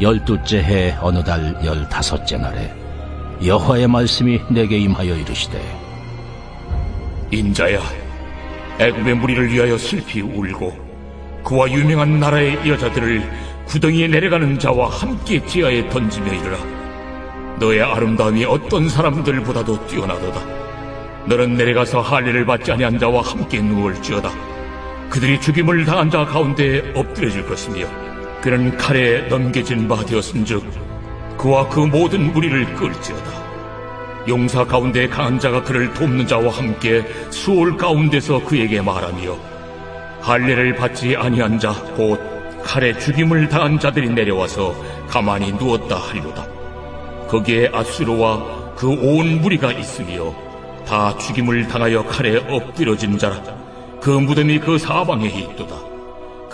열두째 해 어느 달 열다섯째 날에 여호와의 말씀이 내게 임하여 이르시되 인자야, 애굽의 무리를 위하여 슬피 울고 그와 유명한 나라의 여자들을 구덩이에 내려가는 자와 함께 지하에 던지며 이르라. 너의 아름다움이 어떤 사람들보다도 뛰어나도다. 너는 내려가서 할례를 받지 아니한 자와 함께 누울지어다. 그들이 죽임을 당한 자 가운데 엎드려질 것이며 그는 칼에 넘겨진 바 되었은즉 그와 그 모든 무리를 끌지어다. 용사 가운데 강한 자가 그를 돕는 자와 함께 수월 가운데서 그에게 말하며 할례를 받지 아니한 자 곧 칼에 죽임을 당한 자들이 내려와서 가만히 누웠다 하리로다. 거기에 아수르와 그 온 무리가 있으며 다 죽임을 당하여 칼에 엎드려진 자라. 그 무덤이 그 사방에 있도다.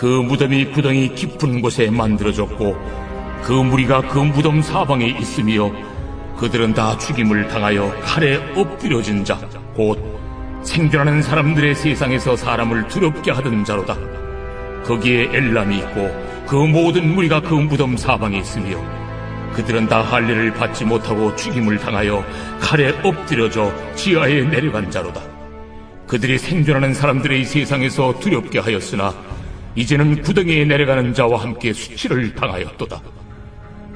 그 무덤이 구덩이 깊은 곳에 만들어졌고 그 무리가 그 무덤 사방에 있으며 그들은 다 죽임을 당하여 칼에 엎드려진 자, 곧 생존하는 사람들의 세상에서 사람을 두렵게 하던 자로다. 거기에 엘람이 있고 그 모든 무리가 그 무덤 사방에 있으며 그들은 다 할례를 받지 못하고 죽임을 당하여 칼에 엎드려져 지하에 내려간 자로다. 그들이 생존하는 사람들의 세상에서 두렵게 하였으나 이제는 구덩이에 내려가는 자와 함께 수치를 당하였도다.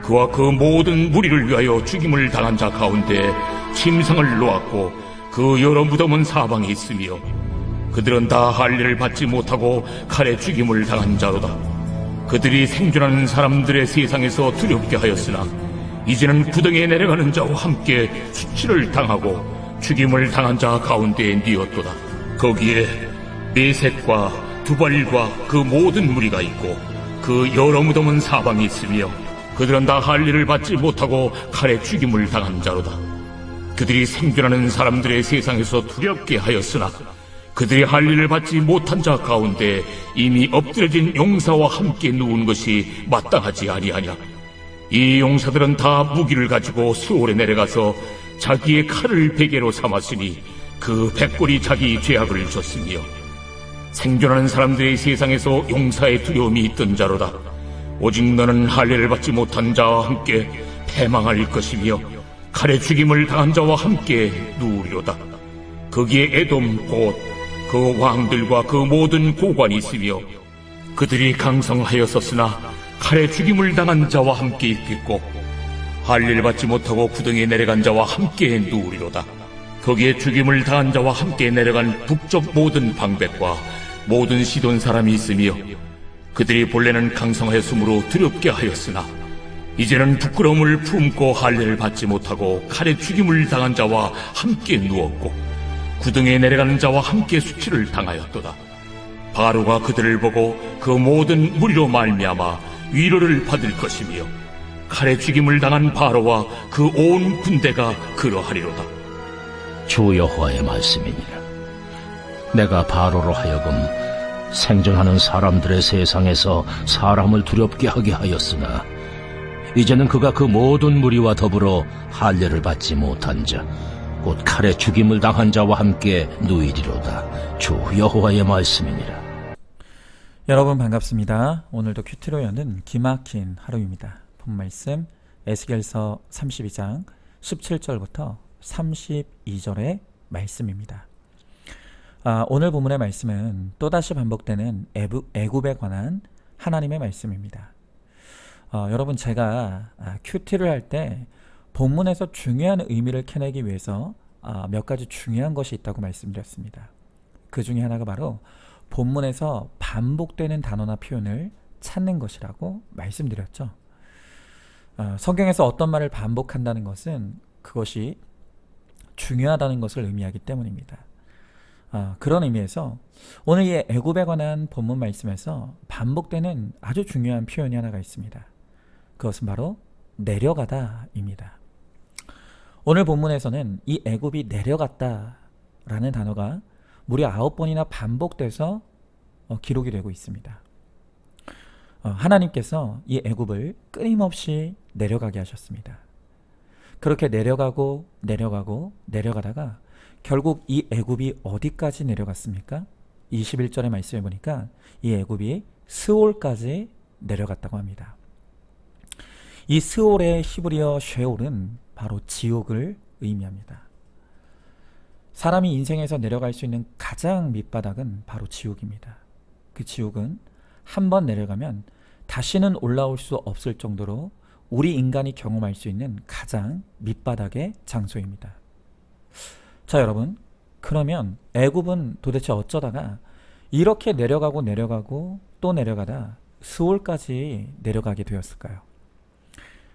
그와 그 모든 무리를 위하여 죽임을 당한 자 가운데 침상을 놓았고 그 여러 무덤은 사방에 있으며 그들은 다 할례를 받지 못하고 칼에 죽임을 당한 자로다. 그들이 생존하는 사람들의 세상에서 두렵게 하였으나 이제는 구덩이에 내려가는 자와 함께 수치를 당하고 죽임을 당한 자 가운데에 뉘었도다. 거기에 메색과 두발과 그 모든 무리가 있고 그 여러 무덤은 사방에 있으며 그들은 다 할례를 받지 못하고 칼에 죽임을 당한 자로다. 그들이 생존하는 사람들의 세상에서 두렵게 하였으나 그들이 할례를 받지 못한 자 가운데 이미 엎드려진 용사와 함께 누운 것이 마땅하지 아니하냐. 이 용사들은 다 무기를 가지고 수월에 내려가서 자기의 칼을 베개로 삼았으니 그 백골이 자기 죄악을 졌으며 생존하는 사람들의 세상에서 용사의 두려움이 있던 자로다. 오직 너는 할례를 받지 못한 자와 함께 패망할 것이며 칼에 죽임을 당한 자와 함께 누우리로다. 거기에 에돔 곧 그 왕들과 그 모든 고관이 있으며 그들이 강성하였었으나 칼에 죽임을 당한 자와 함께 있겠고 할례를 받지 못하고 구덩이에 내려간 자와 함께 누우리로다. 거기에 죽임을 당한 자와 함께 내려간 북쪽 모든 방백과 모든 시돈 사람이 있으며 그들이 본래는 강성하였으므로 두렵게 하였으나 이제는 부끄러움을 품고 할례를 받지 못하고 칼에 죽임을 당한 자와 함께 누웠고 구덩이에 내려가는 자와 함께 수치를 당하였도다. 바로가 그들을 보고 그 모든 무리로 말미암아 위로를 받을 것이며 칼에 죽임을 당한 바로와 그 온 군대가 그러하리로다. 주 여호와의 말씀이니라. 내가 바로로 하여금 생존하는 사람들의 세상에서 사람을 두렵게 하게 하였으나 이제는 그가 그 모든 무리와 더불어 할례를 받지 못한 자, 곧 칼에 죽임을 당한 자와 함께 누이리로다. 주 여호와의 말씀이니라. 여러분 반갑습니다. 오늘도 큐티로 여는 기막힌 하루입니다. 본 말씀 에스겔서 32장 17절부터 32절의 말씀입니다. 아, 오늘 본문의 말씀은 또다시 반복되는 애굽에 관한 하나님의 말씀입니다. 어, 여러분 제가 아, 큐티를 할 때 본문에서 중요한 의미를 캐내기 위해서 아, 몇 가지 중요한 것이 있다고 말씀드렸습니다. 그 중에 하나가 바로 본문에서 반복되는 단어나 표현을 찾는 것이라고 말씀드렸죠. 어, 성경에서 어떤 말을 반복한다는 것은 그것이 중요하다는 것을 의미하기 때문입니다. 아, 그런 의미에서 오늘 이 애굽에 관한 본문 말씀에서 반복되는 아주 중요한 표현이 하나가 있습니다. 그것은 바로 내려가다입니다. 오늘 본문에서는 이 애굽이 내려갔다라는 단어가 무려 아홉 번이나 반복돼서 어, 기록이 되고 있습니다. 어, 하나님께서 이 애굽을 끊임없이 내려가게 하셨습니다. 그렇게 내려가고 내려가고 내려가다가 결국 이 애굽이 어디까지 내려갔습니까? 21절의 말씀해 보니까 이 애굽이 스올까지 내려갔다고 합니다. 이 스올의 히브리어 쉐올은 바로 지옥을 의미합니다. 사람이 인생에서 내려갈 수 있는 가장 밑바닥은 바로 지옥입니다. 그 지옥은 한 번 내려가면 다시는 올라올 수 없을 정도로 우리 인간이 경험할 수 있는 가장 밑바닥의 장소입니다. 자, 여러분. 그러면 애굽은 도대체 어쩌다가 이렇게 내려가고 내려가고 또 내려가다 스올까지 내려가게 되었을까요?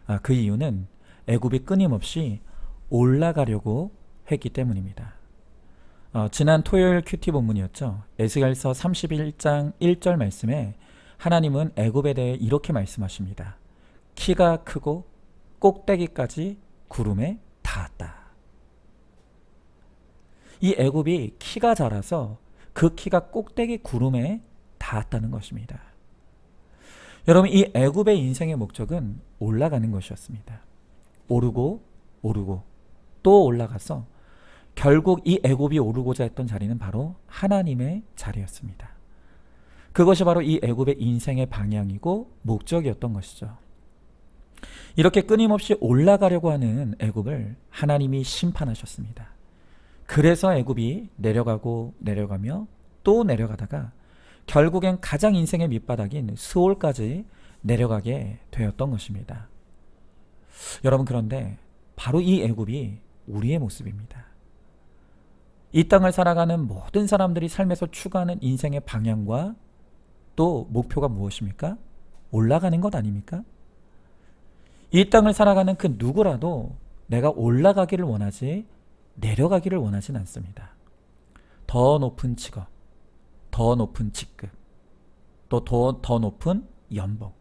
아, 그 이유는 애굽이 끊임없이 올라가려고 했기 때문입니다. 어, 지난 토요일 큐티 본문이었죠. 에스겔서 31장 1절 말씀에 하나님은 애굽에 대해 이렇게 말씀하십니다. 키가 크고 꼭대기까지 구름에 닿았다. 이 애굽이 키가 자라서 그 키가 꼭대기 구름에 닿았다는 것입니다. 여러분 이 애굽의 인생의 목적은 올라가는 것이었습니다. 오르고 오르고 또 올라가서 결국 이 애굽이 오르고자 했던 자리는 바로 하나님의 자리였습니다. 그것이 바로 이 애굽의 인생의 방향이고 목적이었던 것이죠. 이렇게 끊임없이 올라가려고 하는 애굽을 하나님이 심판하셨습니다. 그래서 애굽이 내려가고 내려가며 또 내려가다가 결국엔 가장 인생의 밑바닥인 스올까지 내려가게 되었던 것입니다. 여러분 그런데 바로 이 애굽이 우리의 모습입니다. 이 땅을 살아가는 모든 사람들이 삶에서 추구하는 인생의 방향과 또 목표가 무엇입니까? 올라가는 것 아닙니까? 이 땅을 살아가는 그 누구라도 내가 올라가기를 원하지 내려가기를 원하진 않습니다. 더 높은 직업, 더 높은 직급, 또 더 더 높은 연봉.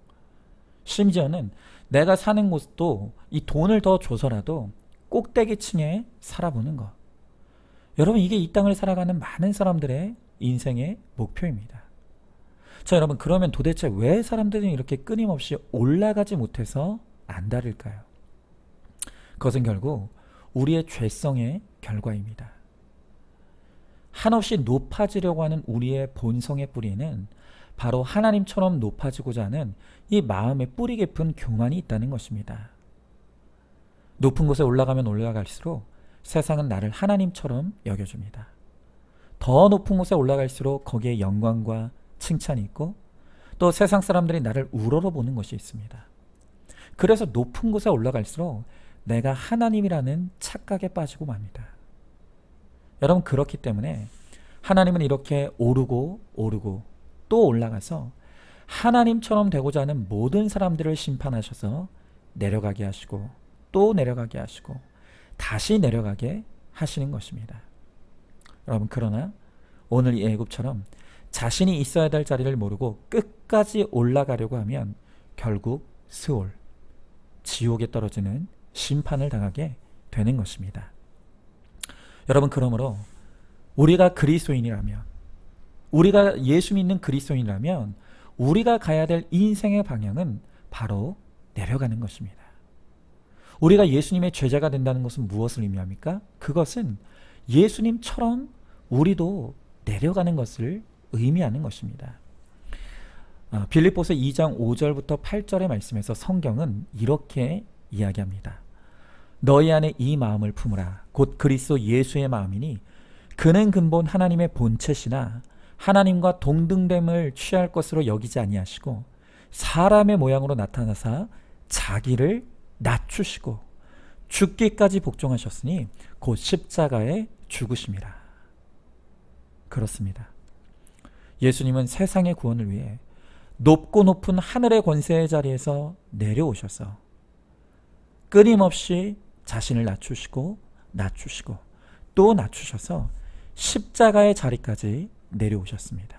심지어는 내가 사는 곳도 이 돈을 더 줘서라도 꼭대기 층에 살아보는 것. 여러분 이게 이 땅을 살아가는 많은 사람들의 인생의 목표입니다. 자 여러분 그러면 도대체 왜 사람들은 이렇게 끊임없이 올라가지 못해서 안달을까요? 그것은 결국 우리의 죄성의 결과입니다. 한없이 높아지려고 하는 우리의 본성의 뿌리에는 바로 하나님처럼 높아지고자 하는 이 마음의 뿌리 깊은 교만이 있다는 것입니다. 높은 곳에 올라가면 올라갈수록 세상은 나를 하나님처럼 여겨줍니다. 더 높은 곳에 올라갈수록 거기에 영광과 칭찬이 있고 또 세상 사람들이 나를 우러러보는 것이 있습니다. 그래서 높은 곳에 올라갈수록 내가 하나님이라는 착각에 빠지고 맙니다. 여러분 그렇기 때문에 하나님은 이렇게 오르고 오르고 또 올라가서 하나님처럼 되고자 하는 모든 사람들을 심판하셔서 내려가게 하시고 또 내려가게 하시고 다시 내려가게 하시는 것입니다. 여러분 그러나 오늘 이 애굽처럼 자신이 있어야 될 자리를 모르고 끝까지 올라가려고 하면 결국 스올 지옥에 떨어지는 심판을 당하게 되는 것입니다. 여러분 그러므로 우리가 그리스도인이라면 우리가 예수 믿는 그리스도인이라면 우리가 가야 될 인생의 방향은 바로 내려가는 것입니다. 우리가 예수님의 제자가 된다는 것은 무엇을 의미합니까? 그것은 예수님처럼 우리도 내려가는 것을 의미하는 것입니다. 아, 빌립보서 2장 5절부터 8절의 말씀에서 성경은 이렇게 이야기합니다. 너희 안에 이 마음을 품으라. 곧 그리스도 예수의 마음이니 그는 근본 하나님의 본체시나 하나님과 동등됨을 취할 것으로 여기지 아니하시고 사람의 모양으로 나타나사 자기를 낮추시고 죽기까지 복종하셨으니 곧 십자가에 죽으심이라. 그렇습니다. 예수님은 세상의 구원을 위해 높고 높은 하늘의 권세의 자리에서 내려오셔서 끊임없이 자신을 낮추시고 낮추시고 또 낮추셔서 십자가의 자리까지 내려오셨습니다.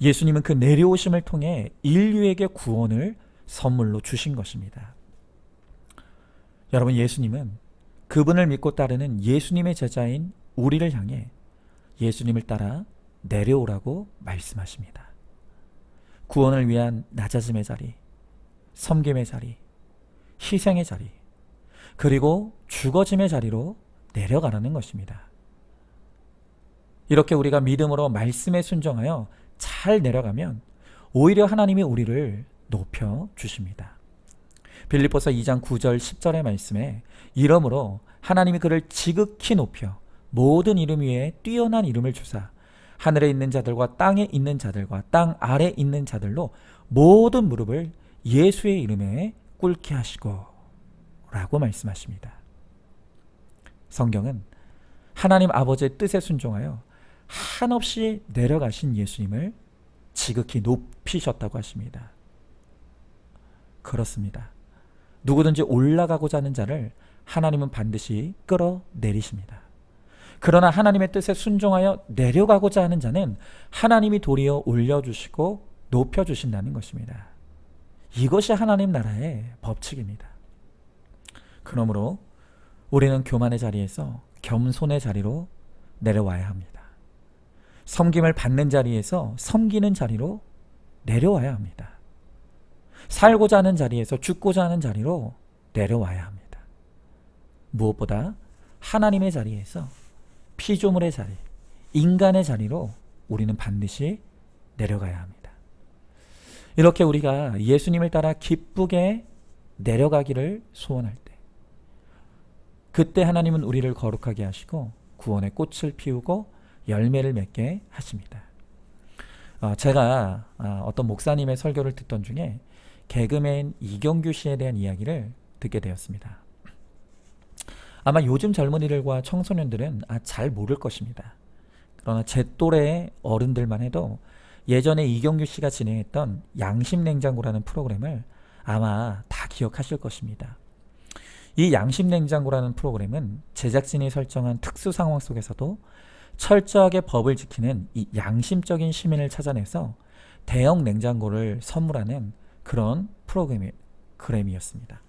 예수님은 그 내려오심을 통해 인류에게 구원을 선물로 주신 것입니다. 여러분, 예수님은 그분을 믿고 따르는 예수님의 제자인 우리를 향해 예수님을 따라 내려오라고 말씀하십니다. 구원을 위한 낮아짐의 자리, 섬김의 자리, 희생의 자리, 그리고 죽어짐의 자리로 내려가라는 것입니다. 이렇게 우리가 믿음으로 말씀에 순종하여 잘 내려가면 오히려 하나님이 우리를 높여 주십니다. 빌립보서 2장 9절 10절의 말씀에 이러므로 하나님이 그를 지극히 높여 모든 이름 위에 뛰어난 이름을 주사 하늘에 있는 자들과 땅에 있는 자들과 땅 아래 있는 자들로 모든 무릎을 예수의 이름에 꿇게 하시고 라고 말씀하십니다. 성경은 하나님 아버지의 뜻에 순종하여 한없이 내려가신 예수님을 지극히 높이셨다고 하십니다. 그렇습니다. 누구든지 올라가고자 하는 자를 하나님은 반드시 끌어내리십니다. 그러나 하나님의 뜻에 순종하여 내려가고자 하는 자는 하나님이 도리어 올려주시고 높여주신다는 것입니다. 이것이 하나님 나라의 법칙입니다. 그러므로 우리는 교만의 자리에서 겸손의 자리로 내려와야 합니다. 섬김을 받는 자리에서 섬기는 자리로 내려와야 합니다. 살고자 하는 자리에서 죽고자 하는 자리로 내려와야 합니다. 무엇보다 하나님의 자리에서 피조물의 자리, 인간의 자리로 우리는 반드시 내려가야 합니다. 이렇게 우리가 예수님을 따라 기쁘게 내려가기를 소원할 때, 그때 하나님은 우리를 거룩하게 하시고 구원의 꽃을 피우고 열매를 맺게 하십니다. 어, 제가 어, 어떤 목사님의 설교를 듣던 중에 개그맨 이경규 씨에 대한 이야기를 듣게 되었습니다. 아마 요즘 젊은이들과 청소년들은 아, 잘 모를 것입니다. 그러나 제 또래 어른들만 해도 예전에 이경규 씨가 진행했던 양심 냉장고라는 프로그램을 아마 다 기억하실 것입니다. 이 양심 냉장고라는 프로그램은 제작진이 설정한 특수 상황 속에서도 철저하게 법을 지키는 이 양심적인 시민을 찾아내서 대형 냉장고를 선물하는 그런 프로그램이, 그램이었습니다.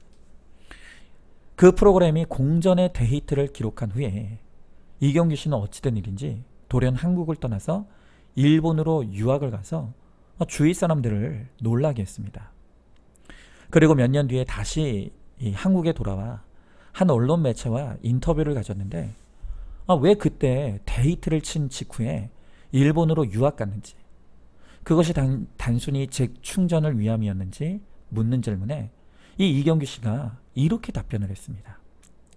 그 프로그램이 공전의 데이트를 기록한 후에 이경규 씨는 어찌된 일인지 돌연 한국을 떠나서 일본으로 유학을 가서 주위 사람들을 놀라게 했습니다. 그리고 몇 년 뒤에 다시 이 한국에 돌아와 한 언론 매체와 인터뷰를 가졌는데 아, 왜 그때 데이트를 친 직후에 일본으로 유학 갔는지 그것이 단, 단순히 재충전을 위함이었는지 묻는 질문에 이 이경규 씨가 이렇게 답변을 했습니다.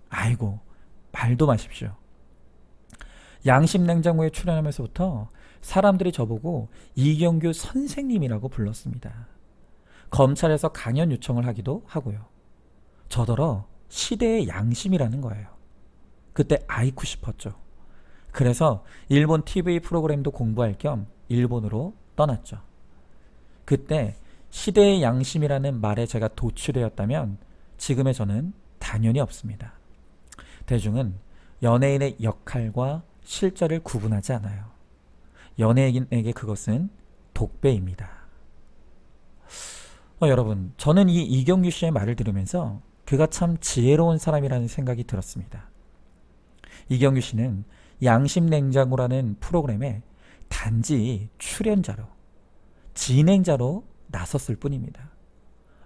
아이고 말도 마십시오. 양심 냉장고에 출연하면서부터 사람들이 저보고 이경규 선생님이라고 불렀습니다. 검찰에서 강연 요청을 하기도 하고요. 저더러 시대의 양심이라는 거예요. 그때 아이쿠 싶었죠. 그래서 일본 TV 프로그램도 공부할 겸 일본으로 떠났죠. 그때 시대의 양심이라는 말에 제가 도취되었다면 지금의 저는 당연히 없습니다. 대중은 연예인의 역할과 실제를 구분하지 않아요. 연예인에게 그것은 독배입니다. 어, 여러분, 저는 이 이경규 씨의 말을 들으면서 그가 참 지혜로운 사람이라는 생각이 들었습니다. 이경규 씨는 양심 냉장고라는 프로그램에 단지 출연자로, 진행자로 나섰을 뿐입니다.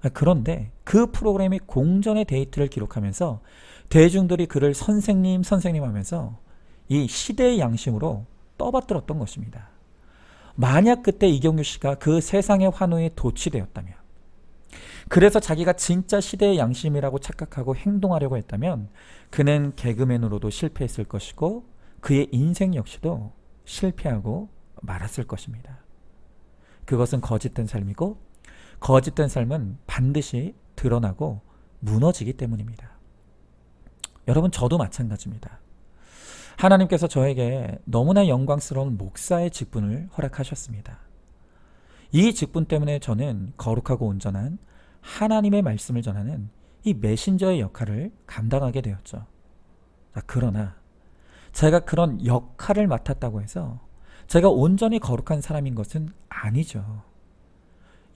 아, 그런데 그 프로그램이 공전의 데이트를 기록하면서 대중들이 그를 선생님, 선생님 하면서 이 시대의 양심으로 떠받들었던 것입니다. 만약 그때 이경규 씨가 그 세상의 환호에 도취되었다면, 그래서 자기가 진짜 시대의 양심이라고 착각하고 행동하려고 했다면, 그는 개그맨으로도 실패했을 것이고, 그의 인생 역시도 실패하고 말았을 것입니다. 그것은 거짓된 삶이고, 거짓된 삶은 반드시 드러나고 무너지기 때문입니다. 여러분, 저도 마찬가지입니다. 하나님께서 저에게 너무나 영광스러운 목사의 직분을 허락하셨습니다. 이 직분 때문에 저는 거룩하고 온전한 하나님의 말씀을 전하는 이 메신저의 역할을 감당하게 되었죠. 자, 그러나 제가 그런 역할을 맡았다고 해서 제가 온전히 거룩한 사람인 것은 아니죠.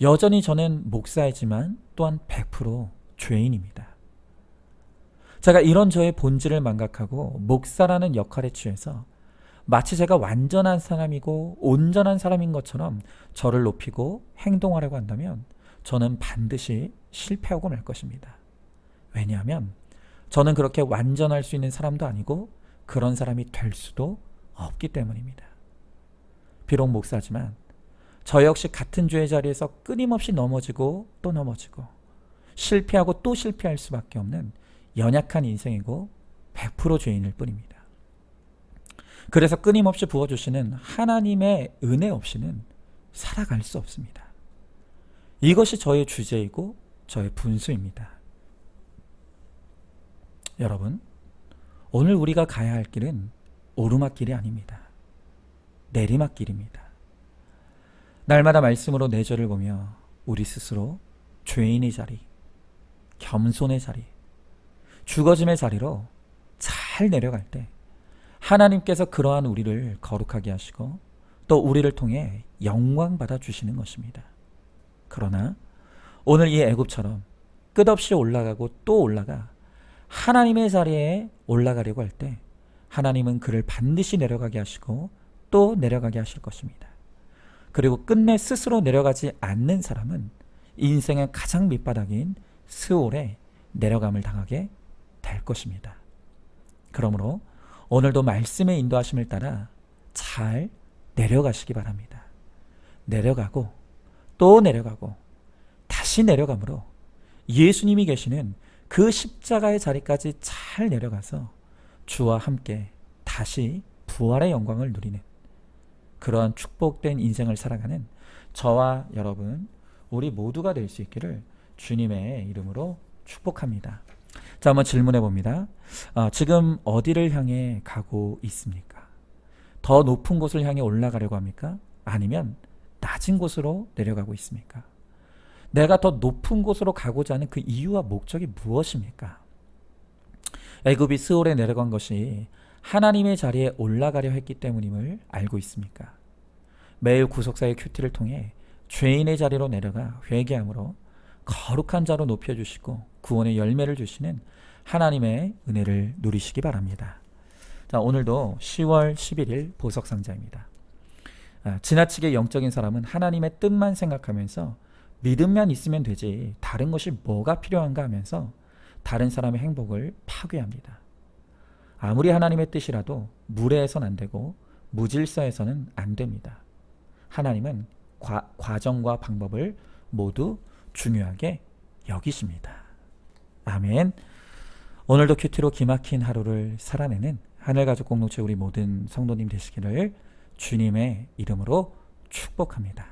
여전히 저는 목사이지만 또한 100% 죄인입니다. 제가 이런 저의 본질을 망각하고 목사라는 역할에 취해서 마치 제가 완전한 사람이고 온전한 사람인 것처럼 저를 높이고 행동하려고 한다면 저는 반드시 실패하고 말 것입니다. 왜냐하면 저는 그렇게 완전할 수 있는 사람도 아니고 그런 사람이 될 수도 없기 때문입니다. 비록 목사지만 저 역시 같은 죄의 자리에서 끊임없이 넘어지고 또 넘어지고 실패하고 또 실패할 수밖에 없는 연약한 인생이고 100% 죄인일 뿐입니다. 그래서 끊임없이 부어주시는 하나님의 은혜 없이는 살아갈 수 없습니다. 이것이 저의 주제이고 저의 분수입니다. 여러분, 오늘 우리가 가야 할 길은 오르막길이 아닙니다. 내리막길입니다. 날마다 말씀으로 내 죄를 보며 우리 스스로 죄인의 자리, 겸손의 자리, 죽어짐의 자리로 잘 내려갈 때 하나님께서 그러한 우리를 거룩하게 하시고 또 우리를 통해 영광 받아 주시는 것입니다. 그러나 오늘 이 애굽처럼 끝없이 올라가고 또 올라가 하나님의 자리에 올라가려고 할 때 하나님은 그를 반드시 내려가게 하시고 또 내려가게 하실 것입니다. 그리고 끝내 스스로 내려가지 않는 사람은 인생의 가장 밑바닥인 스올에 내려감을 당하게 될 것입니다. 그러므로 오늘도 말씀의 인도하심을 따라 잘 내려가시기 바랍니다. 내려가고 또 내려가고 다시 내려가므로 예수님이 계시는 그 십자가의 자리까지 잘 내려가서 주와 함께 다시 부활의 영광을 누리는 그러한 축복된 인생을 살아가는 저와 여러분 우리 모두가 될 수 있기를 주님의 이름으로 축복합니다. 자, 한번 질문해 봅니다. 아, 지금 어디를 향해 가고 있습니까? 더 높은 곳을 향해 올라가려고 합니까? 아니면 낮은 곳으로 내려가고 있습니까? 내가 더 높은 곳으로 가고자 하는 그 이유와 목적이 무엇입니까? 애굽이 스올에 내려간 것이 하나님의 자리에 올라가려 했기 때문임을 알고 있습니까? 매일 구속사의 큐티를 통해 죄인의 자리로 내려가 회개함으로 거룩한 자로 높여주시고 구원의 열매를 주시는 하나님의 은혜를 누리시기 바랍니다. 자, 오늘도 10월 11일 보석상자입니다. 아, 지나치게 영적인 사람은 하나님의 뜻만 생각하면서 믿음만 있으면 되지 다른 것이 뭐가 필요한가 하면서 다른 사람의 행복을 파괴합니다. 아무리 하나님의 뜻이라도 무례해서는 안 되고 무질서해서는 안 됩니다. 하나님은 과, 과정과 방법을 모두 중요하게 여기십니다. 아멘. 오늘도 큐티로 기막힌 하루를 살아내는 하늘가족 공동체 우리 모든 성도님 되시기를 주님의 이름으로 축복합니다.